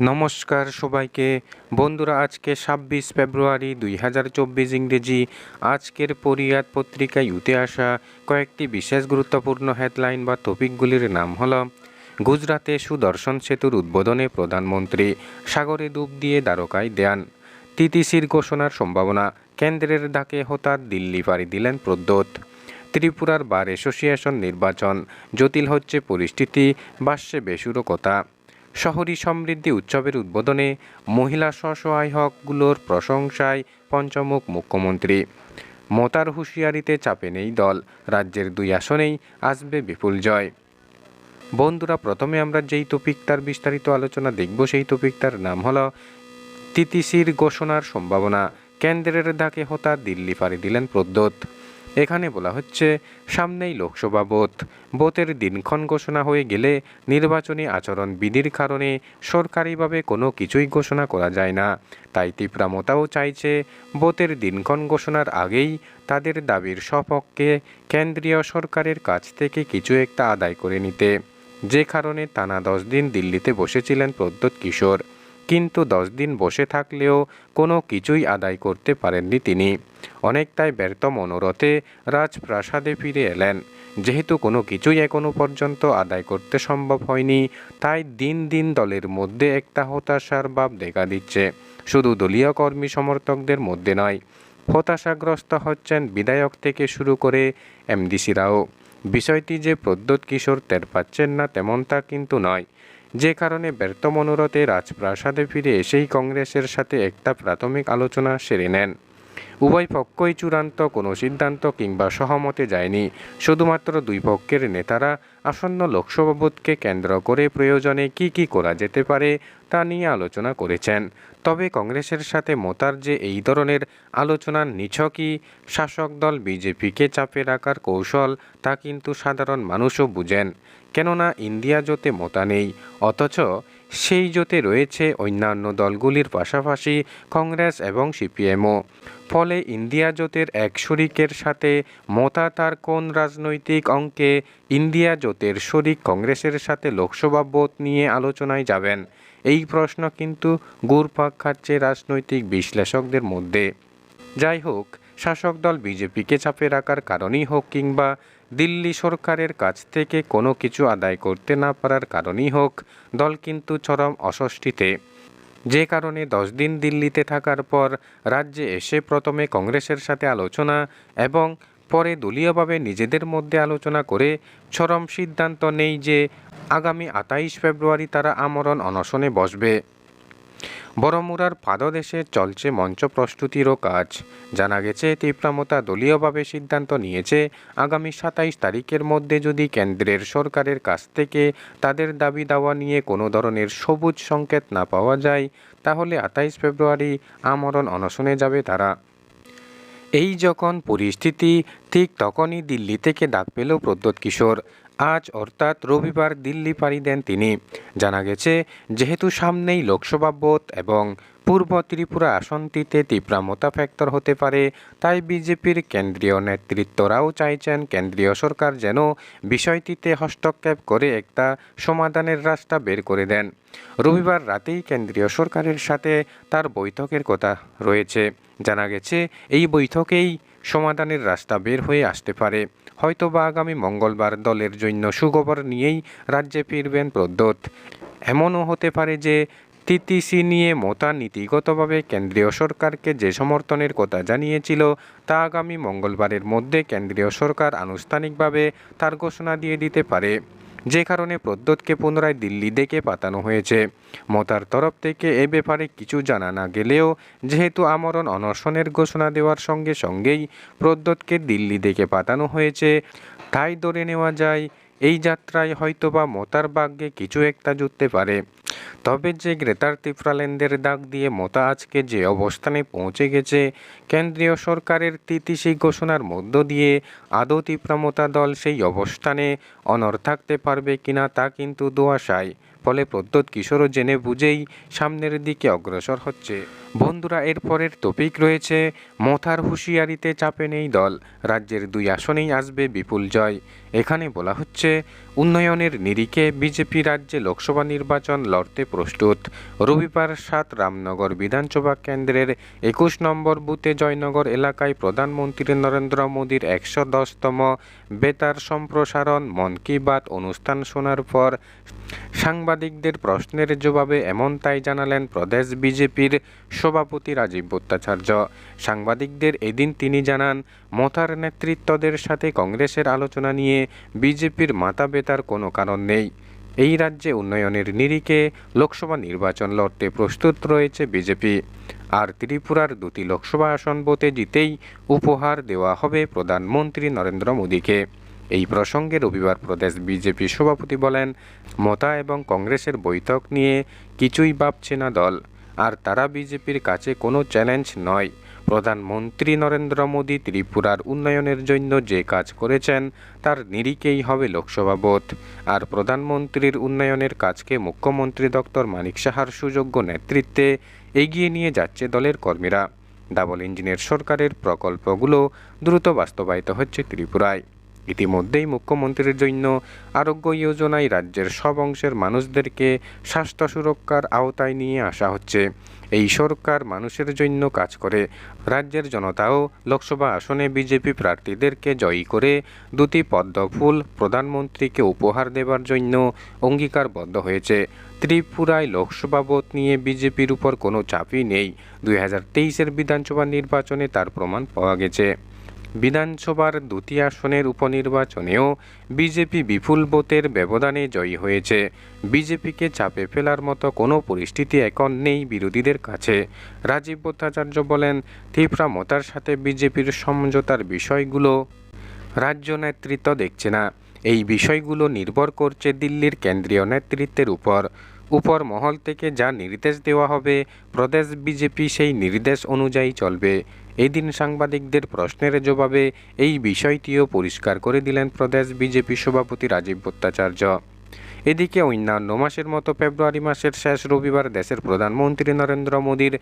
নমস্কার সবাইকে। বন্ধুরা, আজকে ছাব্বিশ ফেব্রুয়ারি দুই হাজার চব্বিশ ইংরেজি। আজকের পরিয়াদ পত্রিকায় উঠে আসা কয়েকটি বিশেষ গুরুত্বপূর্ণ হেডলাইন বা টপিকগুলির নাম হল গুজরাতে সুদর্শন সেতুর উদ্বোধনে প্রধানমন্ত্রী সাগরে ডুব দিয়ে দ্বারকায় দেয়ান, টিটিসির ঘোষণার সম্ভাবনা, কেন্দ্রের ডাকে হঠাৎ দিল্লি পাড়ি দিলেন প্রদ্যোৎ ত্রিপুরার বার অ্যাসোসিয়েশন নির্বাচন, জটিল হচ্ছে পরিস্থিতি, বাসছে বেসুরকতা শহরী সমৃদ্ধি উৎসবের উদ্বোধনে মহিলা স্বসহায়কগুলোর প্রশংসায় পঞ্চমুখ মুখ্যমন্ত্রী। মোতার হুঁশিয়ারিতে চাপে নেই দল, রাজ্যের দুই আসনেই আসবে বিপুল জয়। বন্ধুরা, প্রথমে আমরা যেই টপিকটার বিস্তারিত আলোচনা দেখব, সেই টপিকটার নাম হলো তিতিসির ঘোষণার সম্ভাবনা। কেন্দ্রের ধাকে হঠাৎ দিল্লি পাড়ি দিলেন প্রদ্যোৎ এখানে বলা হচ্ছে, সামনেই লোকসভা বোধ বোতের দিনক্ষণ ঘোষণা হয়ে গেলে নির্বাচনী আচরণ বিধির কারণে সরকারিভাবে কোনো কিছুই ঘোষণা করা যায় না। তাই তীব্রামতাও চাইছে বোতের দিনক্ষণ ঘোষণার আগেই তাদের দাবির সপক্ষে কেন্দ্রীয় সরকারের কাছ থেকে কিছু একটা আদায় করে নিতে। যে কারণে টানা দশ দিন দিল্লিতে বসেছিলেন প্রদ্যোৎ কিশোর। কিন্তু দশ দিন বসে থাকলেও কোনো কিছুই আদায় করতে পারেননি তিনি। অনেকটাই ব্যর্থ মনোরথে রাজপ্রাসাদে ফিরে এলেন। যেহেতু কোনো কিছুই এখনও পর্যন্ত আদায় করতে সম্ভব হয়নি, তাই দিন দিন দলের মধ্যে একটা হতাশার ভাব দেখা দিচ্ছে। শুধু দলীয় কর্মী সমর্থকদের মধ্যে নয়, হতাশাগ্রস্ত হচ্ছেন বিধায়ক থেকে শুরু করে এমডিসিরাও। বিষয়টি যে প্রদ্যোৎ কিশোর টের পাচ্ছেন না তেমনটা কিন্তু নয়। যে কারণে ব্যর্থ মনোরথে রাজপ্রাসাদে ফিরে এসেই কংগ্রেসের সাথে একটা প্রাথমিক আলোচনা সেরে নেন। উভয় পক্ষই চূড়ান্ত কোনো সিদ্ধান্ত কিংবা সহমতে যায়নি। শুধুমাত্র দুই পক্ষের নেতারা আসন্ন লোকসভা ভোটকে কেন্দ্র করে প্রয়োজনে কি কি করা যেতে পারে তা নিয়ে আলোচনা করেছেন। তবে কংগ্রেসের সাথে মোতার যে এই ধরনের আলোচনার নিছকই শাসক দল বিজেপিকে চাপে রাখার কৌশল তা কিন্তু সাধারণ মানুষও বুঝেন। কেননা ইন্ডিয়া জোতে মোতা নেই, অথচ সেই জোটে রয়েছে অন্যান্য দলগুলির পাশাপাশি কংগ্রেস এবং সিপিএমও। ফলে ইন্ডিয়া জোটের এক শরিকের সাথে মোতা তার কোন রাজনৈতিক অঙ্কে ইন্ডিয়া জোটের শরিক কংগ্রেসের সাথে লোকসভা ভোট নিয়ে আলোচনায় যাবেন? এই প্রশ্ন কিন্তু গুরপাক খাচ্ছে রাজনৈতিক বিশ্লেষকদের মধ্যে। যাই হোক, শাসক দল বিজেপিকে চাপে রাখার কারণেই হোক কিংবা দিল্লি সরকারের কাছ থেকে কোনো কিছু আদায় করতে না পারার কারণেই হোক, দল কিন্তু চরম অস্বস্তিতে। যে কারণে দশ দিন দিল্লিতে থাকার পর রাজ্যে এসে প্রথমে কংগ্রেসের সাথে আলোচনা এবং পরে দলীয়ভাবে নিজেদের মধ্যে আলোচনা করে চরম সিদ্ধান্ত নেই যে আগামী আটাইশ ফেব্রুয়ারি তারা আমরণ অনশনে বসবে। বড়মুরার পাদদেশে চলছে মঞ্চ প্রস্তুতিরও কাজ। জানা গেছে তীব্রামতা দলীয়ভাবে সিদ্ধান্ত নিয়েছে, আগামী সাতাইশ তারিখের মধ্যে যদি কেন্দ্রের সরকারের কাছ থেকে তাদের দাবি দাওয়া নিয়ে কোনো ধরনের সবুজ সংকেত না পাওয়া যায়, তাহলে আঠাইশ ফেব্রুয়ারি আমরণ অনশনে যাবে তারা। এই যখন পরিস্থিতি, ঠিক তখনই দিল্লি থেকে ডাক পেল প্রদ্যোৎ কিশোর। আজ অর্থাৎ রবিবার দিল্লি পাড়ি দেন তিনি। জানা গেছে, যেহেতু সামনেই লোকসভা ভোট এবং পূর্ব ত্রিপুরা আসনটিতে তীব্রামতা ফ্যাক্টর হতে পারে, তাই বিজেপির কেন্দ্রীয় নেতৃত্বরাও চাইছেন কেন্দ্রীয় সরকার যেন বিষয়টিতে হস্তক্ষেপ করে একটা সমাধানের রাস্তা বের করে দেন। রবিবার রাতেই কেন্দ্রীয় সরকারের সাথে তার বৈঠকের কথা রয়েছে। জানা গেছে, এই বৈঠকেই সমাধানের রাস্তা বের হয়ে আসতে পারে। হয়তো বা আগামী মঙ্গলবার দলের জন্য সুখবর নিয়েই রাজ্যে ফিরবেন প্রদ্যোৎ এমনও হতে পারে যে টিটিসি নিয়ে মোতা নীতিগতভাবে কেন্দ্রীয় সরকারকে যে সমর্থনের কথা জানিয়েছিল, তা আগামী মঙ্গলবারের মধ্যে কেন্দ্রীয় সরকার আনুষ্ঠানিকভাবে তার ঘোষণা দিয়ে দিতে পারে। যে কারণে প্রদ্যোৎকে পুনরায় দিল্লি ডেকে পাতানো হয়েছে। মতার তরফ থেকে এ ব্যাপারে কিছু জানা না গেলেও যেহেতু আমরণ অনশনের ঘোষণা দেওয়ার সঙ্গে সঙ্গেই প্রদ্যোৎকে দিল্লি ডেকে পাতানো হয়েছে, তাই ধরে নেওয়া যায় এই যাত্রায় হয়তোবা মতার ভাগ্যে কিছু একটা জুটতে পারে। তবে যে গ্রেটার ত্রিপুরাল্যান্ডের ডাক দিয়ে মোতা আজকে যে অবস্থানে পৌঁছে গেছে, কেন্দ্রীয় সরকারের তিতিসি ঘোষণার মধ্য দিয়ে আদৌ তীব্রামতা দল সেই অবস্থানে অনর থাকতে পারবে কিনা তা কিন্তু দোয়াশায় ফলে প্রদ্যোৎ কিশোরও জেনে বুঝেই সামনের দিকে অগ্রসর হচ্ছে। বন্ধুরা, এর পরের টপিক রয়েছে, মথার হুঁশিয়ারিতে চাপে নেই দল। রাজ্যের দুই আসনেই আসবে বিপুল জয়। এখানে বলা হচ্ছে, উন্নয়নের নিরিখে বিজেপি রাজ্যে লোকসভা নির্বাচন লড়তে প্রস্তুত। রবিবার সাত রামনগর বিধানসভা কেন্দ্রের একুশ নম্বর বুথে জয়নগর এলাকায় প্রধানমন্ত্রী নরেন্দ্র মোদীর একশো দশতম বেতার সম্প্রসারণ, মন কি বাত অনুষ্ঠান শোনার পর সাংবাদিকদের প্রশ্নের জবাবে এমনটাই জানালেন প্রদেশ বিজেপির সভাপতি রাজীব ভট্টাচার্য। সাংবাদিকদের এদিন তিনি জানান, মথার নেতৃত্বদের সাথে কংগ্রেসের আলোচনা বিজেপির মাথা বেতার কোনো কারণ নেই। এই রাজ্যে উন্নয়নের নিরিখে লোকসভা নির্বাচন লড়তে প্রস্তুত রয়েছে বিজেপি। আর ত্রিপুরার দুটি লোকসভা আসন ভোটে জিতেই উপহার দেওয়া হবে প্রধানমন্ত্রী নরেন্দ্র মোদীকে। এই প্রসঙ্গে রবিবার প্রদেশ বিজেপি সভাপতি বলেন, মতা এবং কংগ্রেসের বৈঠক নিয়ে কিছুই ভাবছে না দল। আর তারা বিজেপির কাছে কোনো চ্যালেঞ্জ নয়। প্রধানমন্ত্রী নরেন্দ্র মোদী ত্রিপুরার উন্নয়নের জন্য যে কাজ করেছেন, তার নিরিখেই হবে লোকসভা ভোট। আর প্রধানমন্ত্রীর উন্নয়নের কাজকে মুখ্যমন্ত্রী দপ্তর মানিক সাহার সুযোগ্য নেতৃত্বে এগিয়ে নিয়ে যাচ্ছে দলের কর্মীরা। ডাবল ইঞ্জিনের সরকারের প্রকল্পগুলো দ্রুত বাস্তবায়িত হচ্ছে ত্রিপুরায়। ইতিমধ্যেই মুখ্যমন্ত্রীর জন্য আরোগ্য যোজনায় রাজ্যের সব অংশের মানুষদেরকে স্বাস্থ্য সুরক্ষার আওতায় নিয়ে আসা হচ্ছে। এই সরকার মানুষের জন্য কাজ করে। রাজ্যের জনতাও লোকসভা আসনে বিজেপি প্রার্থীদেরকে জয়ী করে দুটি পদ্মফুল প্রধানমন্ত্রীকে উপহার দেবার জন্য অঙ্গীকারবদ্ধ হয়েছে। ত্রিপুরায় লোকসভা ভোট নিয়ে বিজেপির উপর কোনো চাপই নেই। দুই হাজার তেইশের বিধানসভা নির্বাচনে তার প্রমাণ পাওয়া গেছে। বিধানসভার দুটি আসনের উপনির্বাচনেও বিজেপি বিপুল ভোটের ব্যবধানে জয়ী হয়েছে। বিজেপিকে চাপে ফেলার মতো কোনো পরিস্থিতি এখন নেই বিরোধীদের কাছে। রাজীব ভট্টাচার্য বলেন ত্রিপুরা মতার সাথে বিজেপির সমঝোতার বিষয়গুলো রাজ্য নেতৃত্ব দেখছে না। এই বিষয়গুলো নির্ভর করছে দিল্লির কেন্দ্রীয় নেতৃত্বের উপর। উপর মহল থেকে যা নির্দেশ দেওয়া হবে, প্রদেশ বিজেপি সেই নির্দেশ অনুযায়ী চলবে। এদিন সাংবাদিকদের প্রশ্নের জবাবে এই বিষয়টিও পরিষ্কার করে দিলেন প্রদেশ বিজেপি সভাপতি রাজীব ভট্টাচার্য। এদিকে অন্যান্য মাসের মতো ফেব্রুয়ারি মাসের শেষ রবিবার দেশের প্রধানমন্ত্রী নরেন্দ্র মোদীর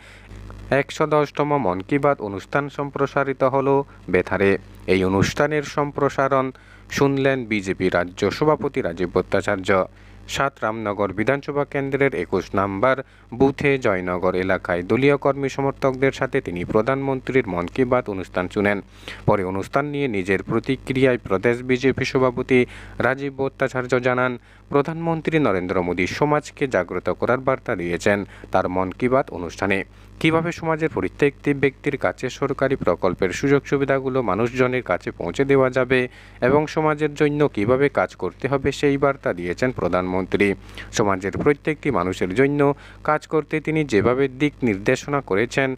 একশো দশতম মন কি বাত অনুষ্ঠান সম্প্রসারিত হল বেথারে এই অনুষ্ঠানের সম্প্রসারণ শুনলেন বিজেপি রাজ্য সভাপতি রাজীব ভট্টাচার্য। সাত রামনগর বিধানসভা কেন্দ্রের একুশ নাম্বার বুথে জয়নগর এলাকায় দলীয় কর্মী সমর্থকদের সাথে তিনি প্রধানমন্ত্রীর মন কি বাত অনুষ্ঠান শুনেন। পরে অনুষ্ঠান নিয়ে নিজের প্রতিক্রিয়ায় প্রদেশ বিজেপি সভাপতি রাজীব ভট্টাচার্য জানান, প্রধানমন্ত্রী নরেন্দ্র মোদী সমাজকে জাগ্রত করার বার্তা দিয়েছেন তার মন কি বাত অনুষ্ঠানে। কীভাবে সমাজের প্রত্যেকটি ব্যক্তির কাছে সরকারি প্রকল্পের সুযোগ সুবিধাগুলো মানুষজনের কাছে পৌঁছে দেওয়া যাবে এবং সমাজের জন্য কীভাবে কাজ করতে হবে সেই বার্তা দিয়েছেন প্রধানমন্ত্রী। সমাজের প্রত্যেকটি মানুষের জন্য কাজ করতে তিনি যেভাবে দিক নির্দেশনা করেছেন,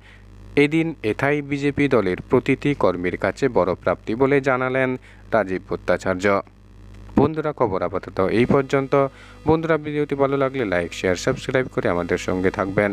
এদিন এথাই বিজেপি দলের প্রতিটি কর্মীর কাছে বড় প্রাপ্তি বলে জানালেন রাজীব ভট্টাচার্য। বন্ধুরা, খবর আপাতত এই পর্যন্ত। বন্ধুরা, ভিডিওটি ভালো লাগলে লাইক, শেয়ার, সাবস্ক্রাইব করে আমাদের সঙ্গে থাকবেন।